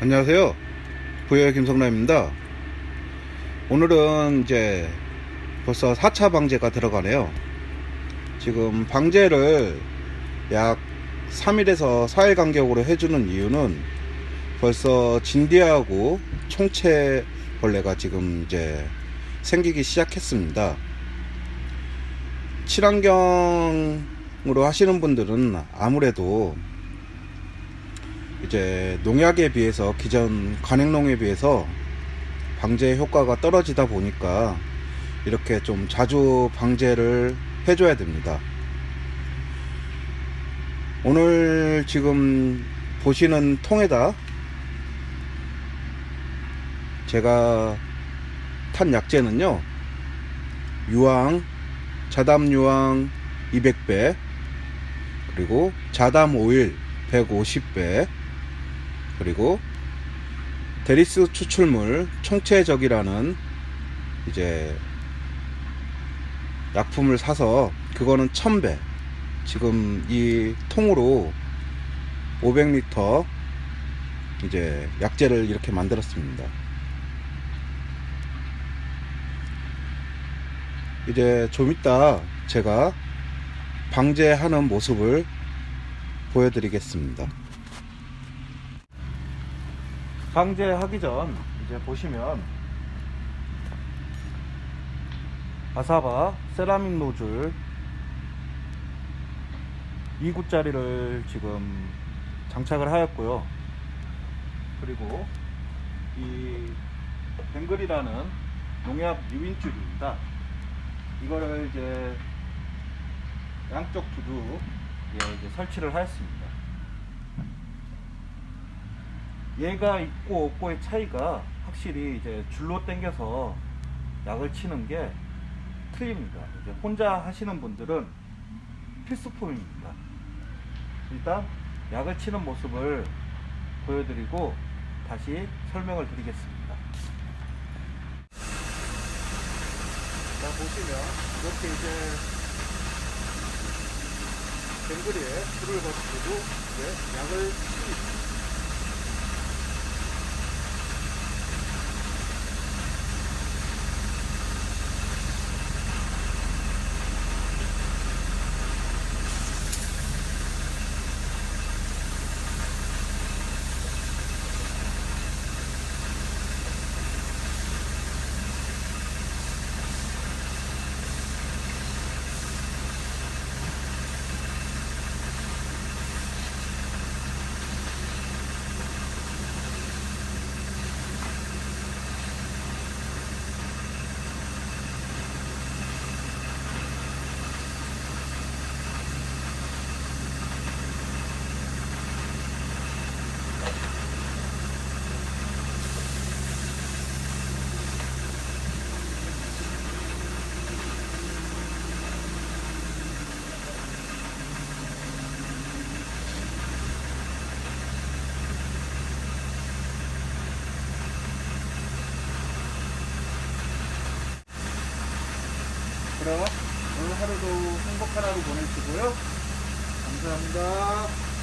안녕하세요. 부여 김성남입니다. 오늘은 이제 벌써 4차 방제가 들어가네요. 지금 방제를 약 3일에서 4일 간격으로 해주는 이유는 벌써 진디하고 총채 벌레가 지금 이제 생기기 시작했습니다. 친환경으로 하시는 분들은 아무래도 이제 농약에 비해서 기존 관행농에 비해서 방제 효과가 떨어지다 보니까 이렇게 좀 자주 방제를 해줘야 됩니다. 오늘 지금 보시는 통에다 제가 탄 약재는요 유황 자담 유황 200배 그리고 자담 오일 150배 그리고 데리스 추출물 총체적이라는 이제 약품을 사서 그거는 1000배 지금 이 통으로 500리터 이제 약재를 이렇게 만들었습니다. 이제 좀 이따 제가 방제하는 모습을 보여드리겠습니다. 방제하기 전 이제 보시면 아사바 세라믹 노즐 2구짜리를 지금 장착을 하였고요. 그리고 이 뱅글이라는 농약 유인줄입니다. 이거를 이제 양쪽 두두에 이제 설치를 하였습니다. 얘가 있고 없고의 차이가 확실히 이제 줄로 당겨서 약을 치는 게 틀립니다. 이제 혼자 하시는 분들은 필수품입니다. 일단 약을 치는 모습을 보여드리고 다시 설명을 드리겠습니다. 자 보시면 이렇게 이제 뱅글에 불을 거치고 이제 약을 칩 그럼 오늘 하루도 행복한 하루 보내시고요. 감사합니다.